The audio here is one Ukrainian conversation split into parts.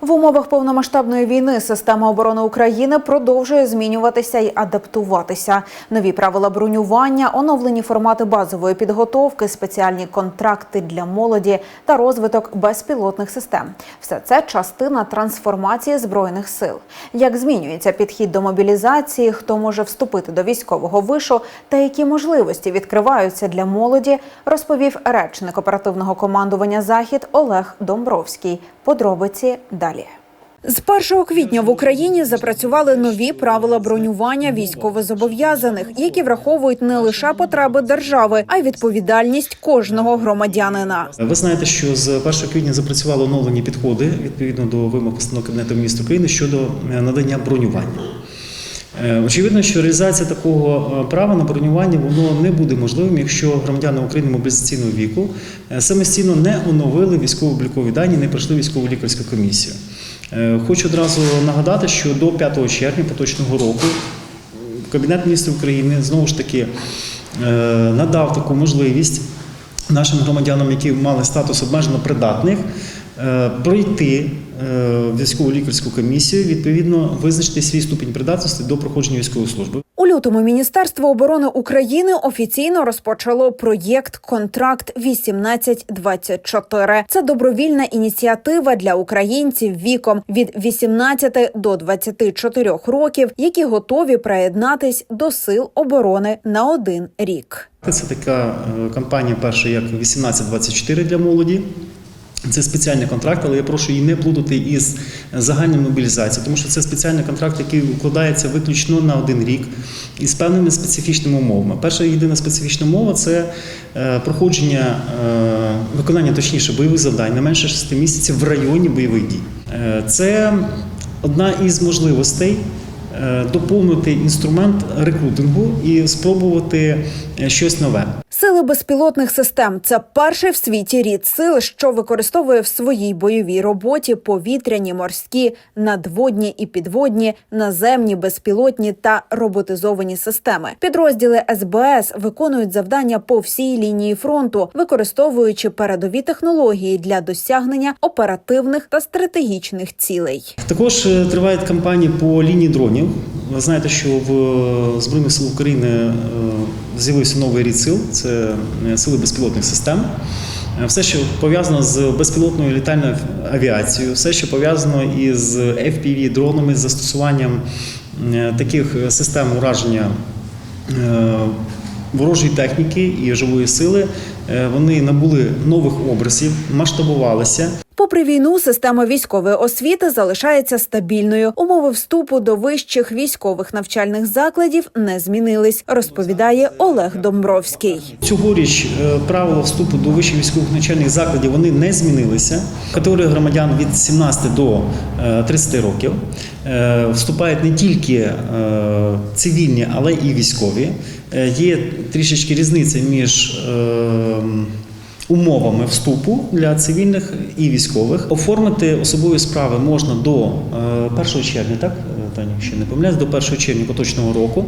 В умовах повномасштабної війни система оборони України продовжує змінюватися і адаптуватися. Нові правила бронювання, оновлені формати базової підготовки, спеціальні контракти для молоді та розвиток безпілотних систем. Все це частина трансформації збройних сил. Як змінюється підхід до мобілізації, хто може вступити до військового вишу та які можливості відкриваються для молоді, розповів речник оперативного командування Захід Олег Домбровський. Подробиці далі. З 1 квітня в Україні запрацювали нові правила бронювання військовозобов'язаних, які враховують не лише потреби держави, а й відповідальність кожного громадянина. Ви знаєте, що з 1 квітня запрацювали оновлені підходи відповідно до вимог постанови Кабінету міністрів України щодо е, надання бронювання. Е, Очевидно, що реалізація такого е, права на бронювання воно не буде можливим, якщо громадяни України мобілізаційного віку е, самостійно не оновили військово-облікові дані, не пройшли військову лікарську комісію. Хочу одразу нагадати, що до 5 червня поточного року Кабінет міністрів України знову ж таки надав таку можливість нашим громадянам, які мали статус обмежено придатних, пройти е, військову лікарську комісію, відповідно визначити свій ступінь придатності до проходження військової служби. У лютому Міністерство оборони України офіційно розпочало проєкт Контракт 1824 Це добровільна ініціатива для українців віком від 18 до 24 років, які готові приєднатись до сил оборони на один рік. Це така е, кампанія, перша як 1824 для молоді. Це спеціальний контракт, але я прошу її не плутати із загальною мобілізацією, тому що це спеціальний контракт, який укладається виключно на один рік із певними специфічними умовами. Перша єдина специфічна умова це е, проходження е, виконання точніше бойових завдань не менше 6 місяців в районі бойових дій. Е, Це одна із можливостей доповнити інструмент рекрутингу і спробувати е, щось нове. Сили безпілотних систем це перший в світі рід сил, що використовує в своїй бойовій роботі повітряні, морські, надводні і підводні, наземні, безпілотні та роботизовані системи. Підрозділи СБС виконують завдання по всій лінії фронту, використовуючи передові технології для досягнення оперативних та стратегічних цілей. Також е, тривають кампанії по лінії дронів. Ви знаєте, що в е, Збройних сил України е, з'явився новий рід сил це е, сили безпілотних систем. Все, що пов'язано з безпілотною літальною авіацією, все, що пов'язано із fpv дронами з застосуванням таких систем ураження ворожої техніки і живої сили, вони набули нових образів, масштабувалися. Попри війну, система військової освіти залишається стабільною. Умови вступу до вищих військових навчальних закладів не змінились, розповідає Олег Домбровський. Цьогоріч е, правила вступу до вищих військових навчальних закладів вони не змінилися. Категорія громадян від 17 до е, 30 років е, вступають не тільки е, цивільні, але і військові. Е, Є трішечки різниця між е, умовами вступу для цивільних і військових. Оформити особові справи можна до е, 1 червня, так? Е, Таня, якщо не помиляюсь, до 1 червня поточного року.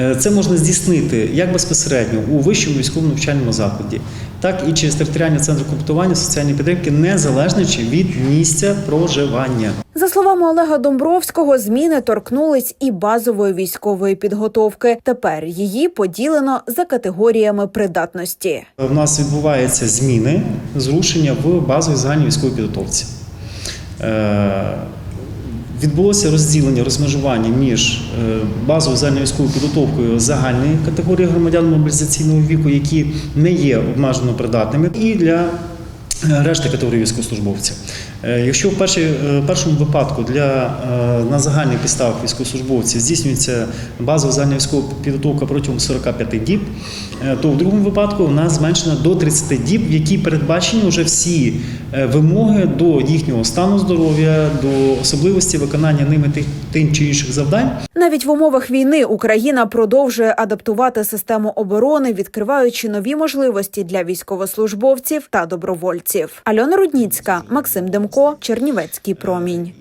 Е, Це можна здійснити як безпосередньо у вищому військовому навчальному закладі, так і через територіальні центри комплектування соціальної підтримки, незалежно від місця проживання. За словами Олега Домбровського, зміни торкнулись і базової військової підготовки. Тепер її поділено за категоріями придатності. У нас відбуваються зміни, зрушення в базовій загальній військовій підготовці. Відбулося розділення, розмежування між е, базовою загальновійськовою підготовкою загальної категорії громадян мобілізаційного віку, які не є обмежено придатними, і для решти категорії військовослужбовців. Е, Якщо в е, першому випадку для е, на загальних підставах військовослужбовців здійснюється базова загальна військова підготовка протягом 45 діб, то в другому випадку вона зменшена до 30 діб, в якій передбачені вже всі вимоги до їхнього стану здоров'я, до особливості виконання ними тих тим чи інших завдань. Навіть в умовах війни Україна продовжує адаптувати систему оборони, відкриваючи нові можливості для військовослужбовців та добровольців. Альона Рудніцька, Максим Демко, Чернівецький промінь.